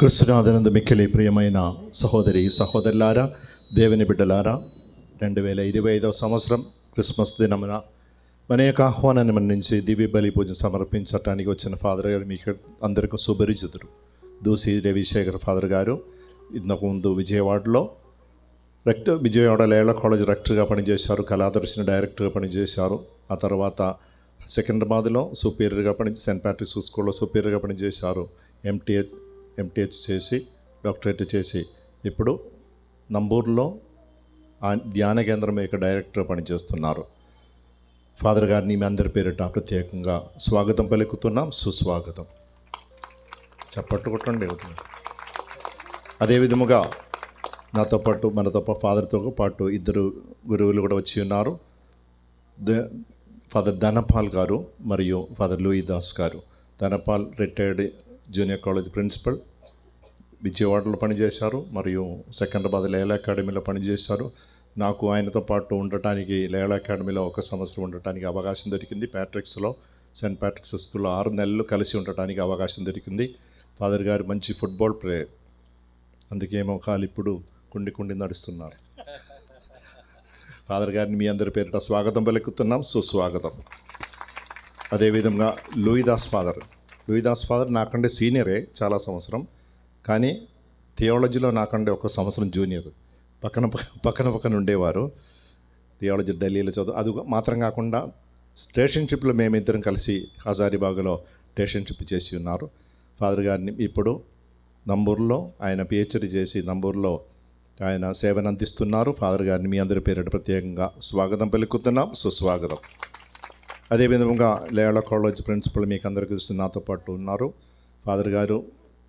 కృష్ణనాథనందు మిక్కిలి ప్రియమైన సహోదరి సహోదరులారా దేవుని బిడ్డలారా రెండు వేల ఇరవై ఐదవ సంవత్సరం క్రిస్మస్ దినమున మన యొక్క ఆహ్వానాన్ని మన్నించి దివ్య బలి పూజ సమర్పించడానికి వచ్చిన ఫాదర్ గారు మీకు అందరికీ సుపరిచితుడు దూసి రవిశేఖర్ ఫాదర్ గారు ఇంతకు ముందు విజయవాడలో రెక్టర్ విజయవాడ లేళ్ళ కాలేజ్ రెక్టర్గా పనిచేశారు కళాదర్శిని డైరెక్టర్గా పనిచేశారు. ఆ తర్వాత సికింద్రాబాద్లో సుపీరియర్గా పని సెయింట్ ప్యాట్రిక్స్ స్కూల్లో సుపీరియర్గా పనిచేశారు ఎంటీహెచ్ ఎంటీహెచ్ చేసి డాక్టరేట్ చేసి ఇప్పుడు నంబూరులో ఆ ధ్యాన కేంద్రం యొక్క డైరెక్టర్ పనిచేస్తున్నారు. ఫాదర్ గారిని మీ అందరి పేరిట ప్రత్యేకంగా స్వాగతం పలుకుతున్నాం. సుస్వాగతం. చప్పట్లు కొట్టండి అదే విధముగా నాతో పాటు మనతో పాటు ఫాదర్తో పాటు ఇద్దరు గురువులు కూడా వచ్చి ఉన్నారు. ఫాదర్ ధనపాల్ గారు మరియు ఫాదర్ లూయి దాస్ గారు. Dhanapal retired junior college principal విజయవాడలో పనిచేశారు మరియు సికింద్రాబాద్ లేల అకాడమీలో పనిచేశారు. నాకు ఆయనతో పాటు ఉండటానికి లేల అకాడమీలో ఒక సంవత్సరం ఉండటానికి అవకాశం దొరికింది. ప్యాట్రిక్స్లో సెయింట్ ప్యాట్రిక్స్ స్కూల్లో ఆరు నెలలు కలిసి ఉండటానికి అవకాశం దొరికింది. ఫాదర్ గారు మంచి ఫుట్బాల్ ప్లేయర్. అందుకేమో కాలు ఇప్పుడు కుండి కుండి నడుస్తున్నారు. ఫాదర్ గారిని మీ అందరి పేరిట స్వాగతం పలుకుతున్నాం. సుస్వాగతం. అదేవిధంగా లూయిదాస్ ఫాదర్. లూయిదాస్ ఫాదర్ నాకంటే సీనియరే చాలా సంవత్సరం. కానీ థియాలజీలో నాకంటే ఒక సంవత్సరం జూనియర్. పక్కన పక్క- పక్కన పక్కన ఉండేవారు. థియాలజీ ఢిల్లీలో చదువు అది మాత్రం కాకుండా స్టేషన్షిప్లో మేమిద్దరం కలిసి హజారీబాగ్లో స్టేషన్షిప్ చేసి ఉన్నారు. ఫాదర్ గారిని ఇప్పుడు నంబూరులో ఆయన పిహెచ్డి చేసి నంబూరులో ఆయన సేవను అందిస్తున్నారు. ఫాదర్ గారిని మీ అందరి పేరిట ప్రత్యేకంగా స్వాగతం పలుకుతున్నాం. సుస్వాగతం. అదేవిధంగా లేళ్ళ కాలేజ్ ప్రిన్సిపల్ మీకు అందరికీ నాతో పాటు ఉన్నారు. ఫాదర్ గారు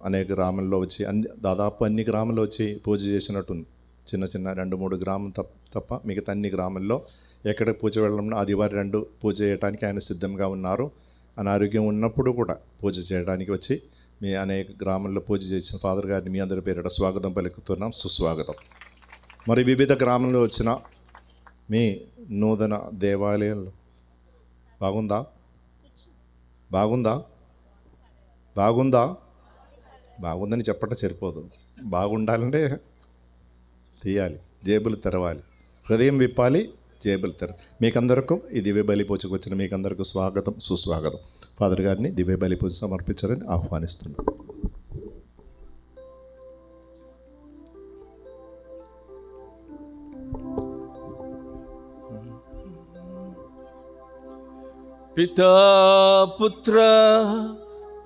అనేక గ్రామాల్లో వచ్చి అన్ని దాదాపు అన్ని గ్రామాల్లో వచ్చి పూజ చేసినట్టుంది చిన్న చిన్న రెండు మూడు గ్రామం తప్ప తప్ప మిగతా అన్ని గ్రామాల్లో ఎక్కడ పూజ వెళ్ళడం ఆదివారం రెండు పూజ చేయడానికి ఆయన సిద్ధంగా ఉన్నారు. అనారోగ్యం ఉన్నప్పుడు కూడా పూజ చేయడానికి వచ్చి మీ అనేక గ్రామంలో పూజ చేసిన ఫాదర్ గారిని మీ అందరి పేరిట స్వాగతం పలుకుతున్నాం. సుస్వాగతం. మరి వివిధ గ్రామంలో వచ్చిన మీ నూతన దేవాలయంలో బాగుందా? బాగుందా? బాగుందా? బాగుందని చెప్పటం సరిపోదు. బాగుండాలంటే తీయాలి జేబులు తెరవాలి. హృదయం విప్పాలి జేబులు తెర మీకందరకు ఇది దివ్య బలి పూజకు వచ్చిన మీకందరికీ స్వాగతం సుస్వాగతం. ఫాదర్ గారిని దివ్య బలి పూజ సమర్పించాలని ఆహ్వానిస్తున్నాను పితా పుత్ర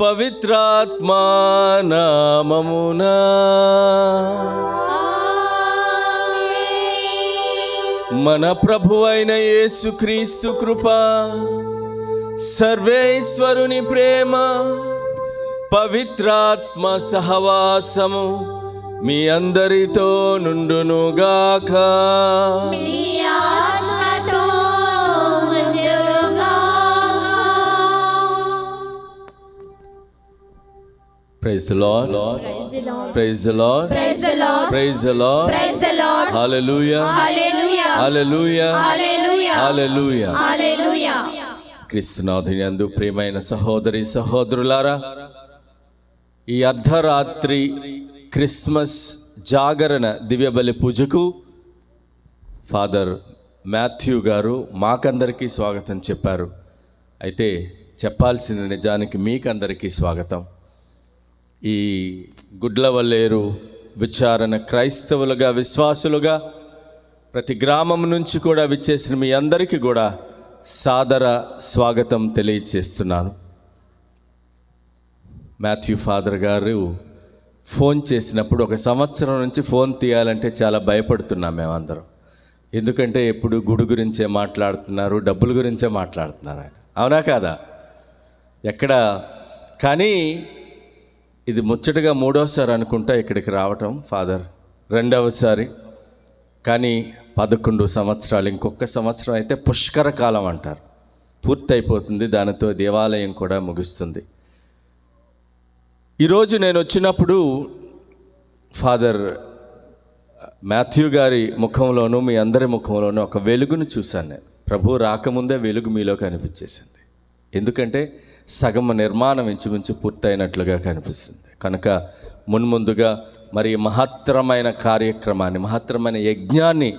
పవిత్రాత్మా నామమునా. మన ప్రభువైన యేసుక్రీస్తు కృప సర్వేశ్వరుని ప్రేమ పవిత్రాత్మ సహవాసము మీ అందరితో నుండునుగాక. Praise Lord praise Lord praise Lord hallelujah hallelujah hallelujah hallelujah క్రీస్తునాథుని యందు ప్రియమైన సహోదరి సహోదరులారా ఈ అర్ధరాత్రి క్రిస్మస్ జాగరణ దివ్యబలి పూజకు ఫాదర్ మాథ్యూ గారు మాకందరికీ స్వాగతం చెప్పారు. అయితే చెప్పాల్సిన నిజానికి మీకందరికీ స్వాగతం. ఈ గుడ్లవల్లేరు విచారణ క్రైస్తవులుగా విశ్వాసులుగా ప్రతి గ్రామం నుంచి కూడా విచ్చేసిన మీ అందరికీ కూడా సాదర స్వాగతం తెలియచేస్తున్నాను. మాథ్యూ ఫాదర్ గారు ఫోన్ చేసినప్పుడు ఒక సంవత్సరం నుంచి ఫోన్ తీయాలంటే చాలా భయపడుతున్నాం మేమందరం. ఎందుకంటే ఎప్పుడు గుడి గురించే మాట్లాడుతున్నారు డబ్బుల గురించే మాట్లాడుతున్నారు ఆయన. అవునా కాదా? ఎక్కడ? కానీ ఇది ముచ్చటగా మూడోసారి అనుకుంటా ఇక్కడికి రావటం ఫాదర్. రెండవసారి. కానీ పదకొండు సంవత్సరాలు ఇంకొక సంవత్సరం అయితే పుష్కర కాలం అంటారు. పూర్తయిపోతుంది దానితో దేవాలయం కూడా ముగుస్తుంది. ఈరోజు నేను వచ్చినప్పుడు ఫాదర్ మాథ్యూ గారి ముఖంలోనూ మీ అందరి ముఖంలోనూ ఒక వెలుగును చూశాను నేను. ప్రభు రాకముందే వెలుగు మీలో కనిపించేసింది. ఎందుకంటే సగం నిర్మాణం ఇంచుమించు పూర్తయినట్లుగా కనిపిస్తుంది. కనుక మున్ముందుగా మరి మహత్తరమైన కార్యక్రమాన్ని మహత్తరమైన యజ్ఞాన్ని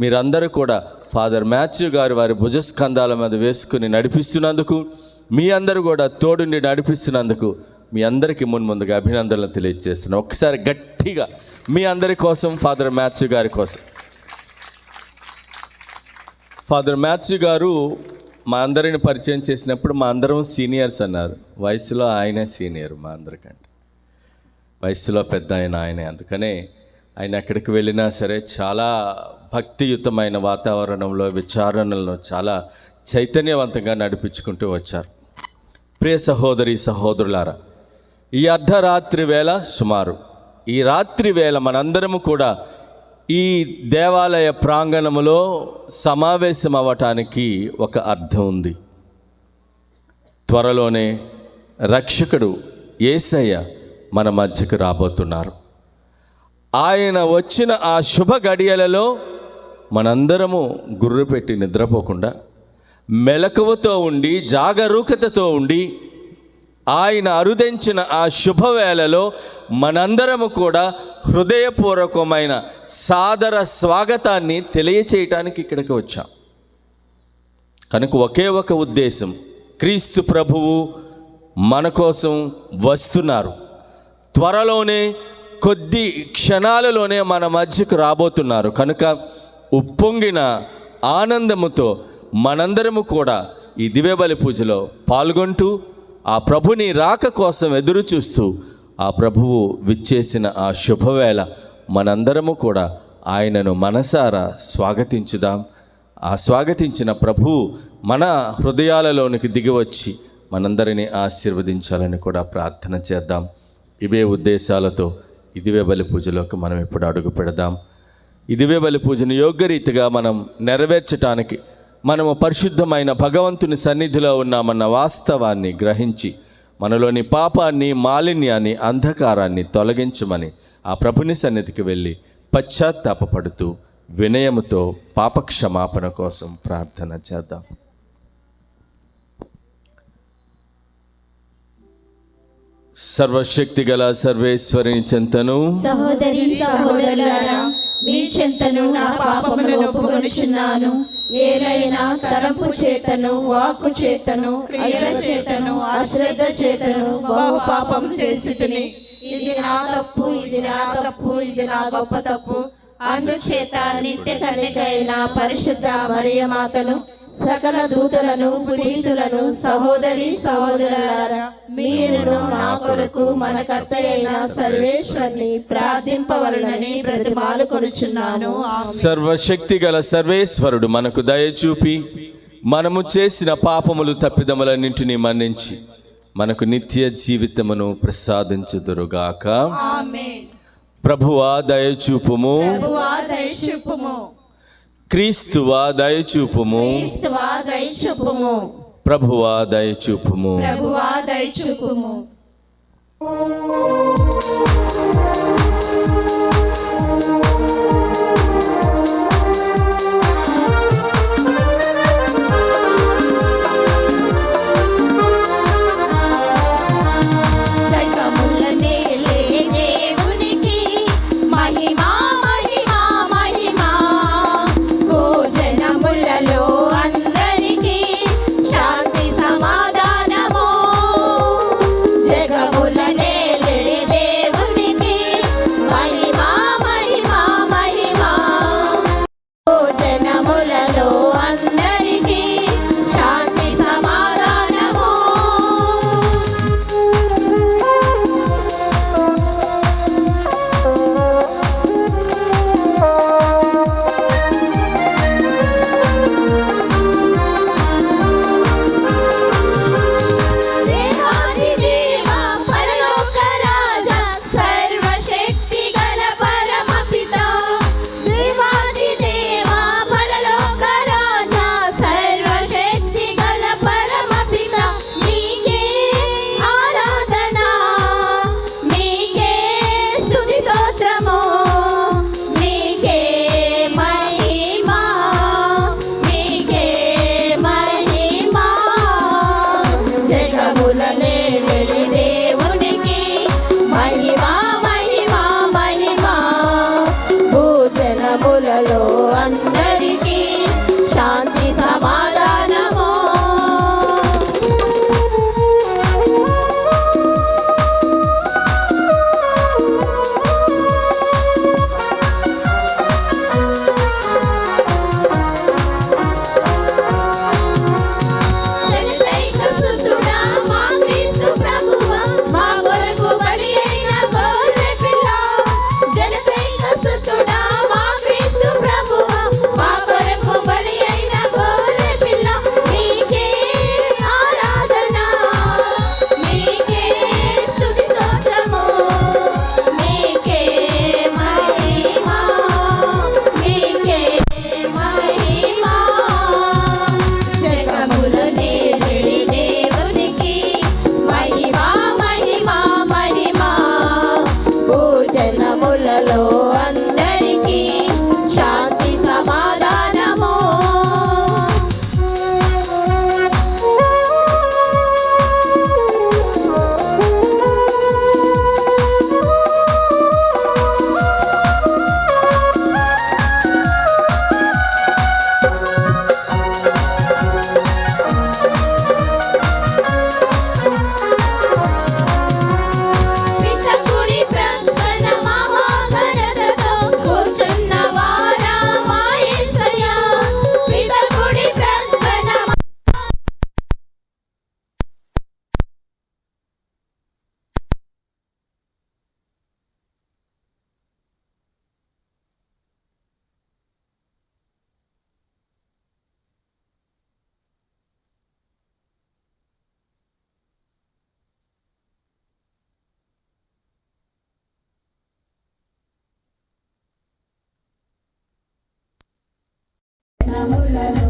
మీరందరూ కూడా ఫాదర్ మ్యాథ్యూ గారు వారి భుజస్కంధాల మీద వేసుకుని నడిపిస్తున్నందుకు మీ అందరూ కూడా తోడుని నడిపిస్తున్నందుకు మీ అందరికీ మున్ముందుగా అభినందనలు తెలియజేస్తున్నాను. ఒకసారి గట్టిగా మీ అందరి కోసం ఫాదర్ మ్యాథ్యూ గారి కోసం. ఫాదర్ మ్యాథ్యూ గారు మా అందరిని పరిచయం చేసినప్పుడు మా అందరం సీనియర్స్ అన్నారు. వయసులో ఆయనే సీనియర్ మా అందరికంటే. వయసులో పెద్ద ఆయన ఆయనే. అందుకనే ఆయన ఎక్కడికి వెళ్ళినా సరే చాలా భక్తియుతమైన వాతావరణంలో విచారణలను చాలా చైతన్యవంతంగా నడిపించుకుంటూ వచ్చారు. ప్రియ సహోదరి సహోదరులారా ఈ అర్ధరాత్రి వేళ సుమారు ఈ రాత్రి వేళ మనందరము కూడా ఈ దేవాలయ ప్రాంగణములో సమావేశం అవ్వటానికి ఒక అర్థం ఉంది. త్వరలోనే రక్షకుడు ఏసయ్య మన మధ్యకు రాబోతున్నారు. ఆయన వచ్చిన ఆ శుభ గడియలలో మనందరము గుర్రు పెట్టి నిద్రపోకుండా మెలకువతో ఉండి జాగరూకతతో ఉండి ఆయన అరుదించిన ఆ శుభవేళలో మనందరము కూడా హృదయపూర్వకమైన సాదర స్వాగతాన్ని తెలియచేయటానికి ఇక్కడికి వచ్చాం. కనుక ఒకే ఒక ఉద్దేశం క్రీస్తు ప్రభువు మన కోసం వస్తున్నారు. త్వరలోనే కొద్ది క్షణాలలోనే మన మధ్యకు రాబోతున్నారు. కనుక ఉప్పొంగిన ఆనందముతో మనందరము కూడా ఈ దివ్యబలి పూజలో పాల్గొంటూ ఆ ప్రభుని రాక కోసం ఎదురు చూస్తూ ఆ ప్రభువు విచ్చేసిన ఆ శుభవేళ మనందరము కూడా ఆయనను మనసారా స్వాగతించుదాం. ఆ స్వాగతించిన ప్రభువు మన హృదయాలలోనికి దిగివచ్చి మనందరినీ ఆశీర్వదించాలని కూడా ప్రార్థన చేద్దాం. ఇవే ఉద్దేశాలతో ఇదివే బలి పూజలోకి మనం ఇప్పుడు అడుగు పెడదాం. ఇదివే బలి పూజను యోగ్యరీతిగా మనం నెరవేర్చటానికి మనము పరిశుద్ధమైన భగవంతుని సన్నిధిలో ఉన్నామన్న వాస్తవాన్ని గ్రహించి మనలోని పాపాన్ని మాలిన్యాన్ని అంధకారాన్ని తొలగించమని ఆ ప్రభుని సన్నిధికి వెళ్ళి పశ్చాత్తాపపడుతూ వినయముతో పాపక్షమాపణ కోసం ప్రార్థన చేద్దాం. సర్వశక్తి గల సర్వేశ్వరిని చెంతను సహోదరి సహోదరులారా మీ చింతను నా పాపములు ఒప్పుకొనుచున్నాను. ఏదైనా తలంపు చేతను వాక్కు చేతను క్రియల చేతను అశ్రద్ధ చేతను బహు పాపం చేసి ఇది నా తప్పు ఇది నా తప్పు ఇది నా గొప్ప తప్పు. అందుచేత నిత్య కన్యకైన పరిశుద్ధ మరియమాతను సకల దూతలను పునీతులను సహోదరి సహోదరులారా మీరును నా కొరకు మన కర్త అయిన సర్వేశ్వరిని ప్రార్థింపవలనని బ్రతిమాలు కొనుచున్నాను. సర్వశక్తి గల సర్వేశ్వరుడు మనకు దయచూపి మనము చేసిన పాపములు తప్పిదములన్నింటినీ మన్నించి మనకు నిత్య జీవితమును ప్రసాదించుదురుగాక. ప్రభువా దయచూపుము ప్రభువా దయచూపుము క్రీస్తువా దయచూపుము. క్రీస్తువా దయచూపుము. ప్రభువా దయచూపుము. ప్రభువా దయచూపుము. hello. జగములలో అందరికీ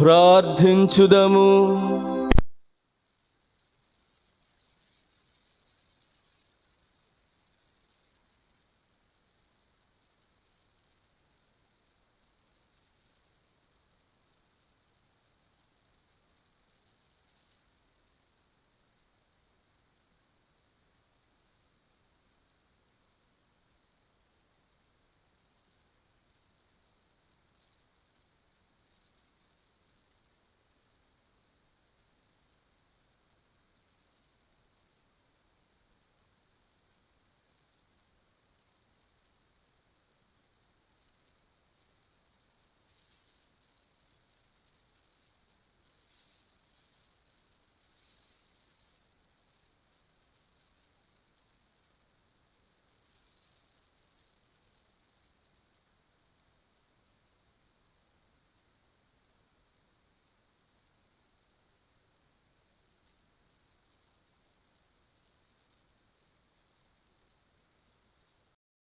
ప్రార్థించుదము.